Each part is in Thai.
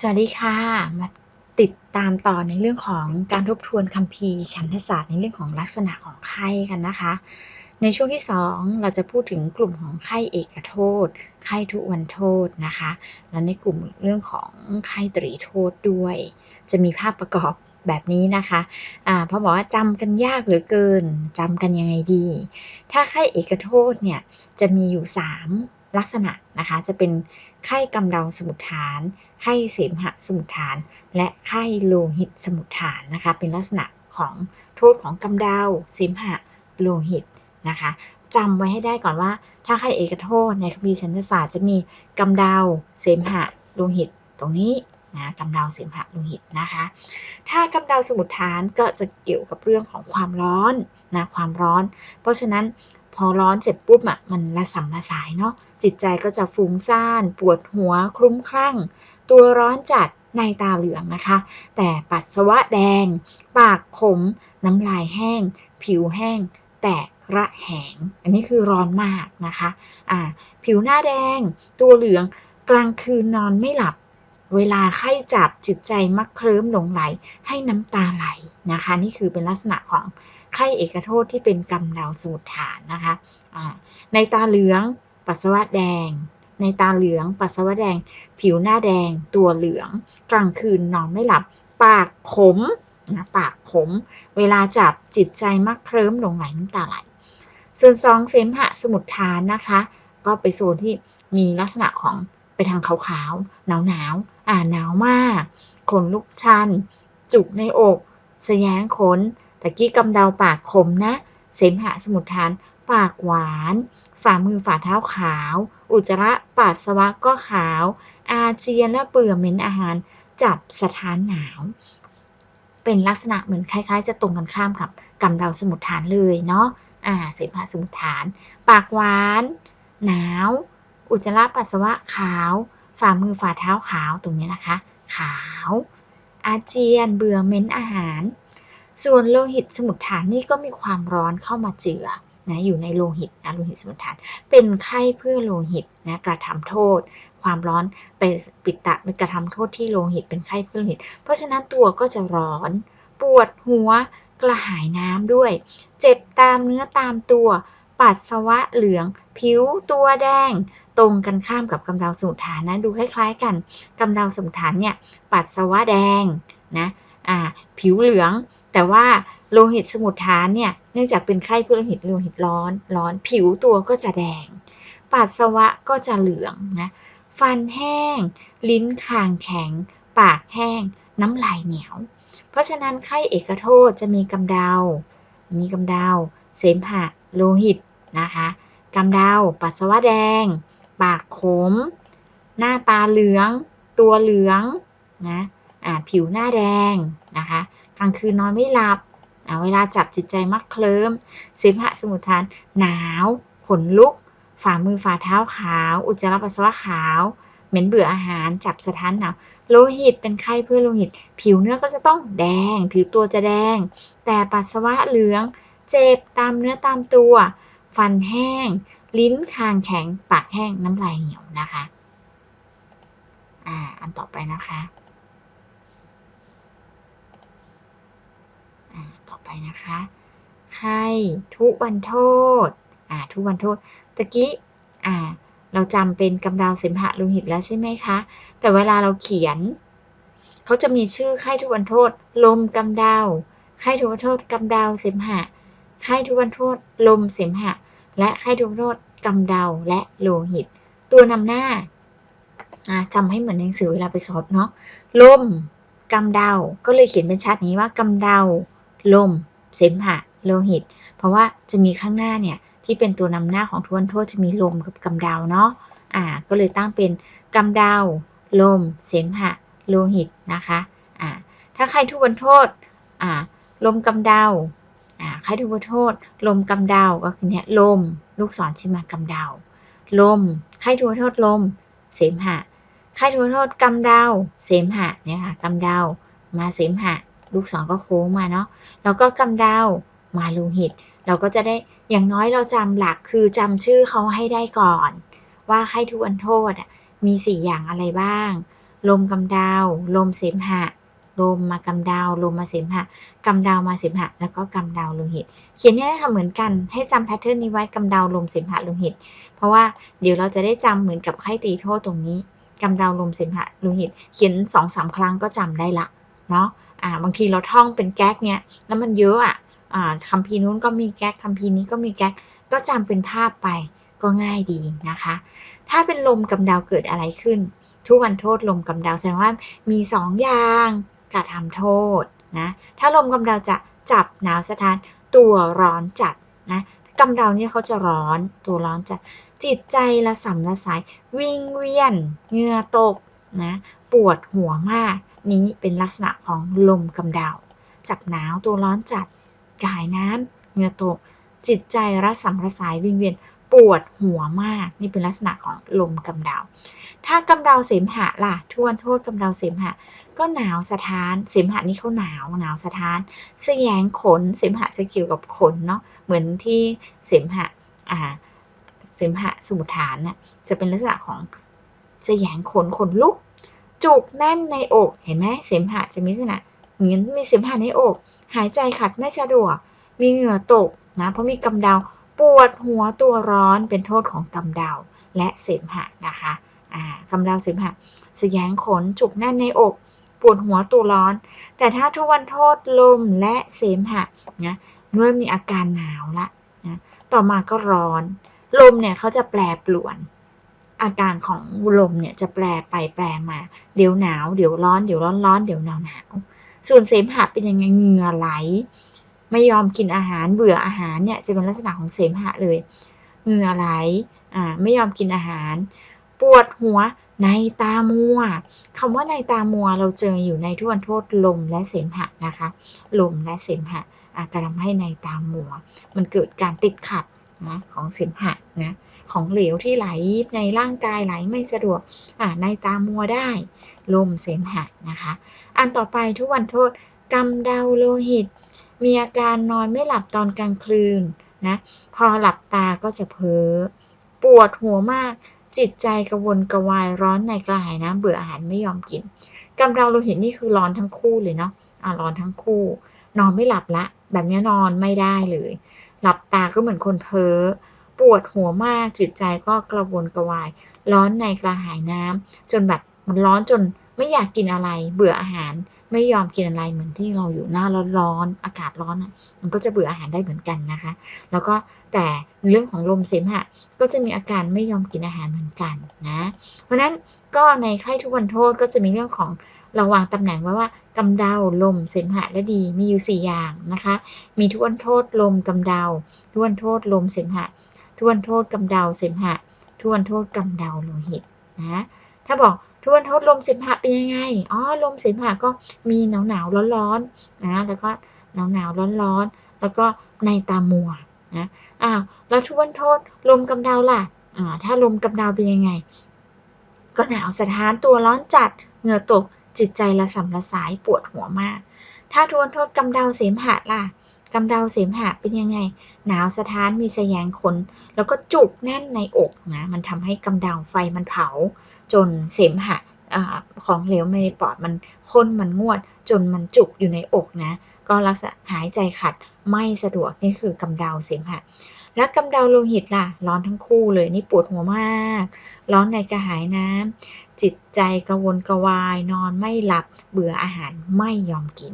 สวัสดีค่ะ มาติดตามต่อในเรื่องของการทบทวนคัมภีร์ฉันทศาสตร์ในเรื่องของลักษณะของไข้กันนะคะ ในช่วงที่ 2 เราจะพูดถึงกลุ่มของไข้เอกโทษ ไข้ทุวันโทษนะคะ แล้วในกลุ่มเรื่องของไข้ตรีโทษด้วย จะมีภาพประกอบแบบนี้นะคะอ่าพราะบอกว่าจำกันยากเหลือเกินจำกันยังไงดี ถ้าไข้เอกโทษเนี่ยจะมีอยู่ 3 ลักษณะนะคะจะเป็นไข้กำเดาสมุทฐาน ไข้เสมหะสมุทฐาน และไข้โลหิตสมุทฐานนะคะเป็นลักษณะของโทษของกำเดาเสมหะโลหิตนะคะจำไว้ให้ได้ก่อนว่า ถ้าไข้เอกโทษในคัมภีร์ชันศาสตร์จะมีกำเดาเสมหะโลหิตตรงนี้นะกำเดาเสมหะโลหิตนะคะ ถ้ากำเดาสมุทฐานก็จะเกี่ยวกับเรื่องของความร้อนนะความร้อน เพราะฉะนั้น พอร้อนเสร็จปุ๊บอะมันละสัมละสายเนาะจิตใจก็จะฟุ้งซ่าน ปวดหัวคลุ้มคลั่ง ตัวร้อนจัดในตาเหลืองนะคะ แต่ปัสสาวะแดง ปากขม น้ำลายแห้ง ผิวแห้ง แตกระแหง อันนี้คือร้อนมากนะคะอ่าผิวหน้าแดง ตัวเหลืองกลางคืนนอนไม่หลับ เวลาไข้จับจิตใจมักเคลิ้มหลงไหลให้น้ำตาไหลนะคะ นี่คือเป็นลักษณะของ ไข้เอกโทษที่เป็นกำเดาสมุทฐานนะคะในตาเหลืองปัสสาวะแดง ในตาเหลืองปัสสาวะแดง ผิวหน้าแดง ตัวเหลือง กลางคืนนอนไม่หลับ ปากขมนะปากขม เวลาจับจิตใจมักเคลิ้มหลงไหลน้ำตาไหล ส่วนสองเสมหะสมุทฐานนะคะ ก็ไปโซนที่มีลักษณะของไปทางขาวๆหนาวหนาวๆอ่าหนาวมาก ขนลุกชัน จุกในอกสแยงขน ตะกี้กำเดาปากขมนะ เสมหะสมุทฐาน ปากหวาน ฝ่ามือฝ่าเท้าขาว อุจจาระปัสสาวะก็ขาว อาเจียนและเปื่อเหม็นอาหาร จับสถานหนาว เป็นลักษณะเหมือนคล้ายๆ จะตรงกันข้ามกับกำเดาสมุทฐานเลยเนาะ อ่า เสมหะสมุทฐาน ปากหวาน หนาว อุจจาระปัสสาวะขาว ฝ่ามือฝ่าเท้าขาวตรงนี้นะคะ ขาว อาเจียนเบื่อเหม็นอาหาร ส่วนโลหิตสมุทฐานนี่ก็มีความร้อนเข้ามาเจือนะอยู่ในโลหิตนะโลหิตสมุทฐาน เป็นไข้เพื่อโลหิตนะกระทำโทษ ความร้อนไปปิดตะไปกระทำโทษที่โลหิตเป็นไข้เพื่อโลหิต เพราะฉะนั้นตัวก็จะร้อน ปวดหัวกระหายน้ำด้วย เจ็บตามเนื้อตามตัว ปัสสาวะเหลือง ผิวตัวแดง ตรงกันข้ามกับกำเดาสมุทฐานนะ ดูคล้ายๆกันกำเดาสมุทฐานเนี่ย ปัสสาวะแดงนะ อ่า ผิวเหลือง แต่ว่าโลหิตสมุทฐานเนี่ยเนื่องจากเป็นไข้เพื่อโลหิตโลหิตร้อนร้อนผิวตัวก็จะแดง ปัสสาวะก็จะเหลืองนะฟันแห้ง ลิ้นคางแข็ง ปากแห้ง น้ำลายเหนียว เพราะฉะนั้นไข้เอกโทษจะมีกำเดา มีกำเดา เสมหะ โลหิตนะคะกำเดา ปัสสาวะแดง ปากขม หน้าตาเหลือง ตัวเหลืองนะอ่าผิวหน้าแดงนะคะ กลางคืนนอนไม่หลับเวลาจับจิตใจมักเคลิ้มเสมหะสมุทฐาน หนาว ขนลุก ฝ่ามือฝ่าเท้าขาว อุจจาระปัสสาวะขาว เหม็นเบื่ออาหาร จับสถานหนาว โลหิตเป็นไข้เพื่อโลหิต ผิวเนื้อก็จะต้องแดง ผิวตัวจะแดง แต่ปัสสาวะเหลือง เจ็บตามเนื้อตามตัว ฟันแห้ง ลิ้นคางแข็ง ปากแห้ง น้ำลายเหนียวนะคะ อ่า อันต่อไปนะคะ อ่า ต่อ ไปนะคะไข้ทุวันโทษ อ่า ทุวันโทษ ตะกี้ อ่า เราจำเป็นกำเดาวเสมหะโลหิตแล้วใช่ไหมคะ แต่เวลาเราเขียน เขาจะมีชื่อไข้ทุวันโทษ ลมกำเดาว ไข้ทุวันโทษกำเดาวเสมหะ ไข้ทุวันโทษ ลมเสมหะ และไข้ทุวันโทษกำเดาวและโลหิต ตัวนำหน้า อ่าจำให้เหมือนหนังสือเวลาไปสอบเนาะ ลมกำเดาว ก็เลยเขียนเป็นชัดนี้ว่ากำเดาว ลม เสมหะ โลหิต เพราะว่าจะมีข้างหน้าเนี่ยที่เป็นตัวนำหน้าของทวนโทษจะมีลมกับกำเดาเนาะ อ่า ก็เลยตั้งเป็นกำเดา ลม เสมหะ โลหิตนะคะ อ่า ถ้าใครทุวันโทษ อ่า ลมกำเดา อ่า ใครทุวันโทษ ลมกำเดา ก็คือเนี่ยลม ลูกศรชี้มากำเดา ลม ใครทุวันโทษลม เสมหะ ใครทุวันโทษกำเดา เสมหะ เนี่ยค่ะกำเดา มาเสมหะ ลูกศรก็โค้งมาเนาะแล้วก็กำเดามาโลหิต เราก็จะได้อย่างน้อยเราจำหลักคือจำชื่อเขาให้ได้ก่อน ว่าไข้ทุวันโทษอะมีสี่อย่างอะไรบ้าง ลมกำดาวลมเสมหะ ลมมากำดาวลมมาเสมหะกำดาวมาเสมหะ แล้วก็กำดาวโลหิต เขียนเนี่ยค่ะเหมือนกันให้จำแพทเทิร์นนี้ไว้กำดาวลมเสมหะโลหิต เพราะว่าเดี๋ยวเราจะได้จำเหมือนกับไข้ตีโทษตรงนี้กำดาวลมเสมหะโลหิต เขียนสองสามครั้งก็จำได้ละเนาะ อ่าบางทีเราท่องเป็นแก๊กเนี่ยแล้วมันเยอะอะอ่าคำพีนู้นก็มีแก๊กคำพีนี้ก็มีแก๊กก็จำเป็นภาพไปก็ง่ายดีนะคะ ถ้าเป็นลมกำดาวเกิดอะไรขึ้น ทุกวันโทษลมกำดาวแสดงว่ามีสองอย่างกระทำโทษนะถ้าลมกำดาวจะจับหนาวสถานตัวร้อนจัดนะกำดาวเนี่ยเขาจะร้อนตัวร้อนจัดจิตใจละสัมละสายวิ่งเวียนเหงื่อตกนะปวดหัวมาก นี้เป็นลักษณะของลมกำดาวจับหนาวตัวร้อนจัดกายน้ำเหงื่อตก จิตใจระสัมระสายวิงเวียนปวดหัวมาก นี่เป็นลักษณะของลมกำดาวถ้ากำดาวเสมหะล่ะทวนโทษกำดาวเสมหะ ก็หนาวสะท้าน เสมหะนี่เขาหนาวหนาวสะท้านเสยงขน เสมหะจะเกี่ยวกับขนเนาะเหมือนที่เสมหะอ่าเสมหะสมุทฐานน่ะจะเป็นลักษณะของเสยงขนขนลุก จุกแน่นในอก เห็นไหมเสมหะจะมีลักษณะเหมือนมีเสมหะในอก หายใจขัดไม่สะดวก มีเหงื่อตกนะเพราะมีกำเดาปวดหัวตัวร้อนเป็นโทษของกำเดาและเสมหะนะคะอ่ากำเดาเสมหะสยงขนจุกแน่นในอกปวดหัวตัวร้อน แต่ถ้าทุกวันโทษลมและเสมหะนะเมื่อมีอาการหนาวละนะต่อมาก็ร้อน ลมเนี่ยเขาจะแปรปรวน อาการของลมเนี่ยจะแปรไปแปรมา เดี๋ยวหนาว เดี๋ยวร้อน เดี๋ยวร้อนร้อนเดี๋ยวหนาวหนาวส่วนเสมหะเป็นยังไงเหงื่อไหล ไม่ยอมกินอาหารเบื่ออาหารเนี่ยจะเป็นลักษณะของเสมหะเลยเหงื่อไหลอ่าไม่ยอมกินอาหาร ปวดหัวในตามัวคำว่าในตามัวเราเจออยู่ในทุวันโทษลมและเสมหะนะคะ ลมและเสมหะอาจจะทำให้ในตามัว มันเกิดการติดขัดนะของเสมหะนะ ของเหลวที่ไหลในร่างกายไหลไม่สะดวกอ่าในตามัวได้ ลมเสมหะนะคะ อันต่อไปทุกวันโทษกำเดาโลหิต มีอาการนอนไม่หลับตอนกลางคืนนะพอหลับตาก็จะเพ้อปวดหัวมากจิตใจกระวนกระวายร้อนในกระหายน้ำเบื่ออาหารไม่ยอมกินกำเดาโลหิตนี่คือร้อนทั้งคู่เลยเนาะอ่าร้อนทั้งคู่ นอนไม่หลับละ แบบนี้นอนไม่ได้เลย หลับตาก็เหมือนคนเพ้อ ปวดหัวมากจิตใจก็กระวนกระวาย ร้อนในกระหายน้ำจนแบบมันร้อนจนไม่อยากกินอะไร เบื่ออาหาร ไม่ยอมกินอะไรเหมือนที่เราอยู่หน้าร้อนๆอากาศร้อนอะ มันก็จะเบื่ออาหารได้เหมือนกันนะคะ แล้วก็แต่เรื่องของลมเสมหะก็จะมีอาการไม่ยอมกินอาหารเหมือนกันนะ เพราะนั้นก็ในไข้ทุกวันโทษก็จะมีเรื่องของเราวางตำแหน่งไว้ว่ากำเดาลมเสมหะและดีมีอยู่ 4 อย่างนะคะ มีทุกวันโทษลมกำเดาทุกวันโทษลมเสมหะ ทวนโทษกำเดาเสมหะ ทวนโทษกำเดาโลหิตนะ ถ้าบอกทวนโทษลมเสมหะเป็นยังไง อ๋อ ลมเสมหะก็มีหนาวหนาวร้อนร้อนๆนะ แล้วก็หนาวหนาวร้อนร้อนๆแล้วก็ในตามัวนะ อ้าว แล้วทวนโทษลมกำเดาล่ะ อ่า ถ้าลมกำเดาเป็นยังไง ก็หนาวสะท้านตัวร้อนจัด เหงื่อตก จิตใจละสัมละสายปวดหัวมาก ถ้าทวนโทษกำเดาเสมหะล่ะ กำเดาเสมหะเป็นยังไง หนาวสะท้านมีแสยงขน แล้วก็จุกแน่นในอกนะมันทำให้กำเดาไฟมันเผา จนเสมหะของเหลวในปอดมันข้นมันงวด จนมันจุกอยู่ในอกนะ ก็ลักษณะหายใจขัดไม่สะดวกนี่คือกำเดาเสมหะแล้วกำเดาโลหิตล่ะ ร้อนทั้งคู่เลยนี่ปวดหัวมาก ร้อนในกระหายน้ำจิตใจกระวนกระวายนอนไม่หลับเบื่ออาหารไม่ยอมกิน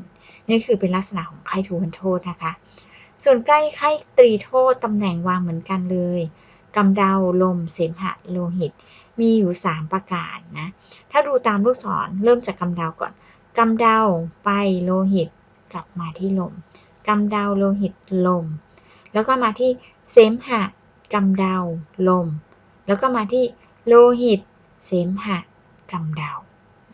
นี่คือเป็นลักษณะของไข้ทูพันโทษนะคะ ส่วนใกล้ไข้ตรีโทษตำแหน่งวางเหมือนกันเลยกำเดาลมเสมหะโลหิต มีอยู่ 3 ประการนะ ถ้าดูตามลูกศรเริ่มจากกำเดาก่อนกำเดาไปโลหิตกลับมาที่ลมกำเดาโลหิตลม แล้วก็มาที่เสมหะกำเดาลม แล้วก็มาที่โลหิต เสมหะกำเดา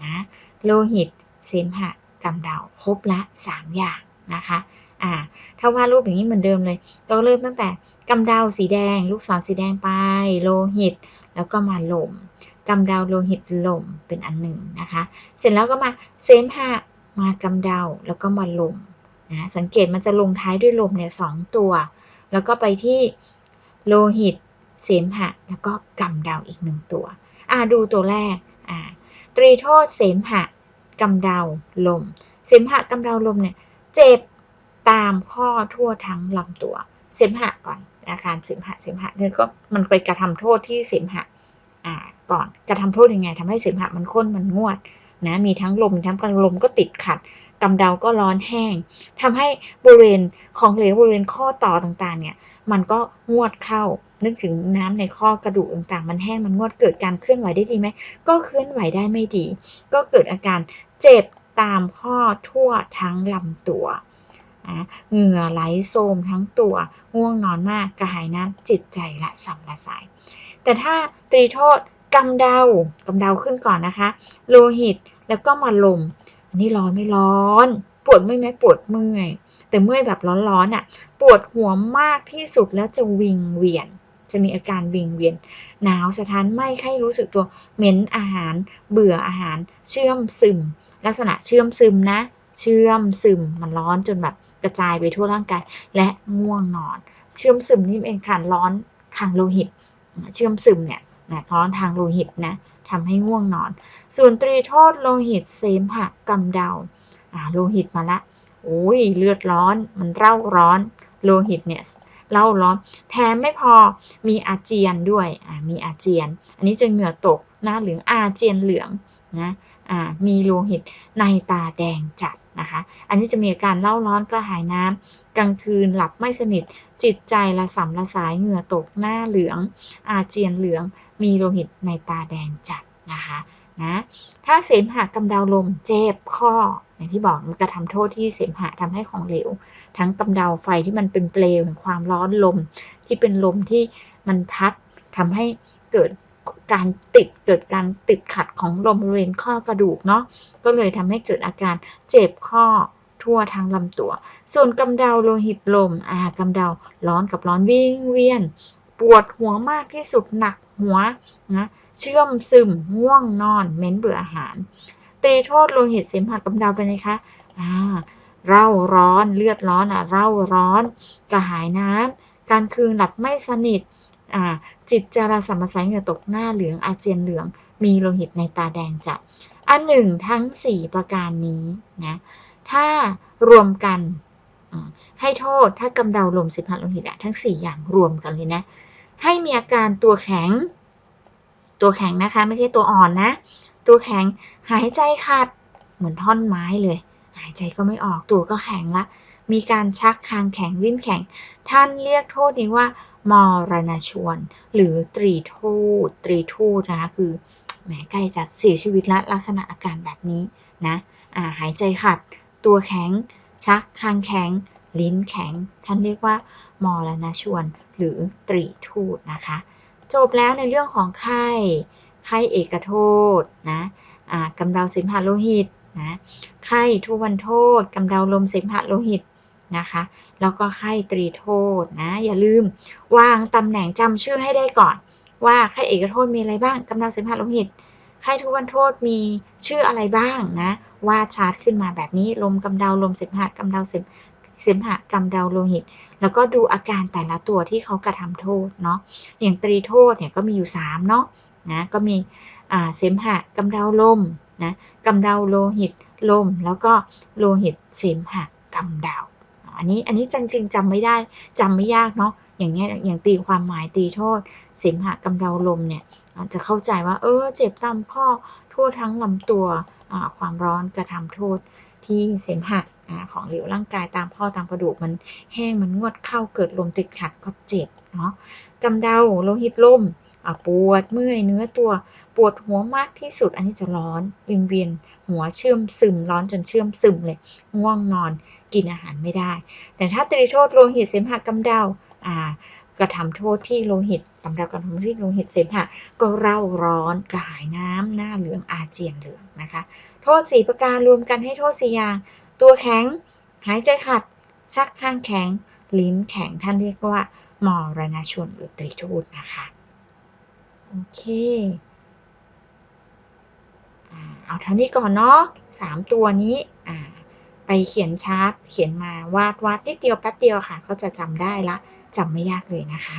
นะโลหิต เสมหะ กำเดาครบละ 3 อย่างนะคะอ่าถ้าวาดรูปอย่างนี้เหมือนเดิมเลยก็เริ่มตั้งแต่กำเดาสีแดง ลูกศรสีแดงไปโลหิต แล้วก็มาลมกำเดาโลหิตลมเป็นอันหนึ่งนะคะ เสร็จแล้วก็มาเสมหะมากำเดาแล้วก็มาลมนะสังเกตมันจะลงท้ายด้วยลมเนี่ยสองตัว แล้วก็ไปที่โลหิต เสมหะ แล้วก็กำเดาอีกหนึ่งตัวอ่าดูตัวแรกอ่าตรีโทษเสมหะ กำเดาลม เสมหะกำเดาลมเนี่ยเจ็บตามข้อทั่วทั้งลำตัว เสมหะก่อนอาการเสมหะเสมหะเนี่ยก็มันไปกระทำโทษที่เสมหะอ่าก่อนกระทำโทษยังไงทำให้เสมหะมันข้นมันงวดนะมีทั้งลมทั้งกลมก็ติดขัดกำเดาก็ร้อนแห้งทำให้บริเวณของเหลวบริเวณข้อต่อต่างๆ เนี่ย มันก็งวดเข้า นึกถึงน้ำในข้อกระดูกต่างๆ มันแห้งมันงวดเกิดการเคลื่อนไหวได้ดีไหม ก็เคลื่อนไหวได้ไม่ดี ก็เกิดอาการ เจ็บตามข้อทั่วทั้งลำตัวเหงื่อไหลโซมทั้งตัวง่วงนอนมากกระหายน้ำจิตใจละสัมละสาย แต่ถ้าตรีโทษกำเดากำเดาขึ้นก่อนนะคะ โลหิตแล้วก็มาลม อันนี้ร้อนไม่ร้อน ปวดไม่ไหมปวดเมื่อย แต่เมื่อยแบบร้อนๆอะ ปวดหัวมากที่สุดแล้วจะวิงเวียน จะมีอาการวิงเวียน หนาวสะท้านไม่ใครรู้สึกตัว เหม็นอาหาร เบื่ออาหาร เชื่อมซึม ลักษณะเชื่อมซึมนะ เชื่อมซึมมันร้อนจนแบบกระจายไปทั่วร่างกาย และง่วงนอน เชื่อมซึมนี่เองค่ะร้อนทางโลหิต เชื่อมซึมเนี่ยนะร้อนทางโลหิตนะทำให้ง่วงนอน ส่วนตรีโทษโลหิตเสมหะกำเดาโลหิตมาละโอ้ยเลือดร้อนมันเร่าร้อนโลหิตเนี่ยเล่าร้อนแถมไม่พอมีอาเจียนด้วยมีอาเจียน อันนี้จะเหงื่อตกหน้าเหลืองอาเจียนเหลืองนะ มีโลหิตในตาแดงจัดนะคะ อันนี้จะมีอาการเล่าร้อนกระหายน้ำกลางคืนหลับไม่สนิท จิตใจละสัมละสายเหงื่อตกหน้าเหลือง อาเจียนเหลือง มีโลหิตในตาแดงจัดนะคะนะถ้าเสมหะกำเดาลมเจ็บข้อ อย่างที่บอกมันกระทำโทษที่เสมหะทำให้ของเหลว ทั้งกำเดาไฟที่มันเป็นเปลวแห่งความร้อนลม ที่เป็นลมที่มันพัดทำให้เกิด การติดเกิดการติดขัดของลมบริเวณข้อกระดูกเนาะก็เลยทำให้เกิดอาการเจ็บข้อทั่วทั้งลำตัว ส่วนกำเดาโลหิตลมอ่ากำเดาร้อนกับร้อนวิ่งเวียน ปวดหัวมากที่สุดหนักหัวนะเชื่อมซึมง่วงนอนเม้นเบื่ออาหาร ตรีโทษโลหิตเสมหะกำเดาไปเลยคะอ่าเร่าร้อนเลือดร้อนอะเร่าร้อนกระหายน้ำการคืนหลับไม่สนิทอ่า จิตจาราสัมมาสายเหงื่อตกหน้าเหลืองอาเจียนเหลือง มีโลหิตในตาแดงจัด อันหนึ่งทั้ง 4 ประการนี้นะ ถ้ารวมกันให้โทษถ้ากำเดาลมสิบพันโลหิตทั้ง 4 อย่างรวมกันเลยนะ ให้มีอาการตัวแข็ง ตัวแข็งนะคะ ไม่ใช่ตัวอ่อนนะ ตัวแข็งหายใจขาดเหมือนท่อนไม้เลย หายใจก็ไม่ออกตัวก็แข็งละ มีการชักคางแข็งลิ้นแข็ง ท่านเรียกโทษนี้ว่า มรณชวน หรือตรีโทษตรีทูตนะคะคือแหมใกล้จะเสียชีวิตละลักษณะอาการแบบนี้นะอาหายใจขัด ตัวแข็ง ชักคางแข็ง ลิ้นแข็ง ท่านเรียกว่ามรณชวน หรือตรีทูตนะคะ จบแล้วในเรื่องของไข้ไข้เอกโทษนะกำเดาเสมหะโลหิตนะไข้ทุวันโทษกำเดาลมเสมหะโลหิตนะคะ แล้วก็ไข้ตรีโทษนะ อย่าลืมวางตำแหน่งจำชื่อให้ได้ก่อน ว่าไข้เอกโทษมีอะไรบ้างกำลังเสมหะโลหิตไข้ทุวันโทษมีชื่ออะไรบ้างนะว่าชาร์ตขึ้นมาแบบนี้ลมกำเดาลมเสมหะกำเดาเสมเสมหะกำเดาโลหิต แล้วก็ดูอาการแต่ละตัวที่เขากระทำโทษเนาะอย่างตรีโทษเนี่ยก็มีอยู่3เนาะนะก็มีเสมหะกำเดาลมนะกำเดาโลหิตลม แล้วก็โลหิตเสมหะกำเดา อันนี้อันนี้จริงๆจำไม่ได้จำไม่ยากเนาะอย่างเงี้ยอย่างตีความหมายตีโทษ เสมหะกำเดาลมเนี่ยจะเข้าใจว่า เออ เจ็บตามข้อทั่วทั้งลำตัวความร้อนกระทำโทษที่เสมหะของเหลวร่างกายตามข้อตามกระดูกมันแห้งมันงวดเข้าเกิดลมติดขัดก็เจ็บเนาะกำเดาโลหิตลมปวดเมื่อยเนื้อตัว ปวดหัวมากที่สุดอันนี้จะร้อนวิงเวียนหัวเชื่อมซึมร้อนจนเชื่อมซึมเลยง่วงนอนกินอาหารไม่ได้ แต่ถ้าตรีโทษโลหิตเสมหะกำเดาอ่ากระทำโทษที่โลหิตกำเดากระทำที่โลหิตเสมหะก็เร่าร้อนกระหายน้ำหน้าเหลืองอาเจียนเหลืองนะคะ โทษสีประการรวมกันให้โทษสี่อย่างตัวแข็ง หายใจขัด ชักข้างแข็ง ลิ้นแข็งท่านเรียกว่ามรณชนหรือตรีโทษนะคะ โอเค เอาเท่านี้ก่อนเนาะสามตัวนี้ไปเขียนชาร์ตเขียนมาวาดวาดนิดเดียวแป๊บเดียวค่ะเขาจะจำได้ละจำไม่ยากเลยนะคะ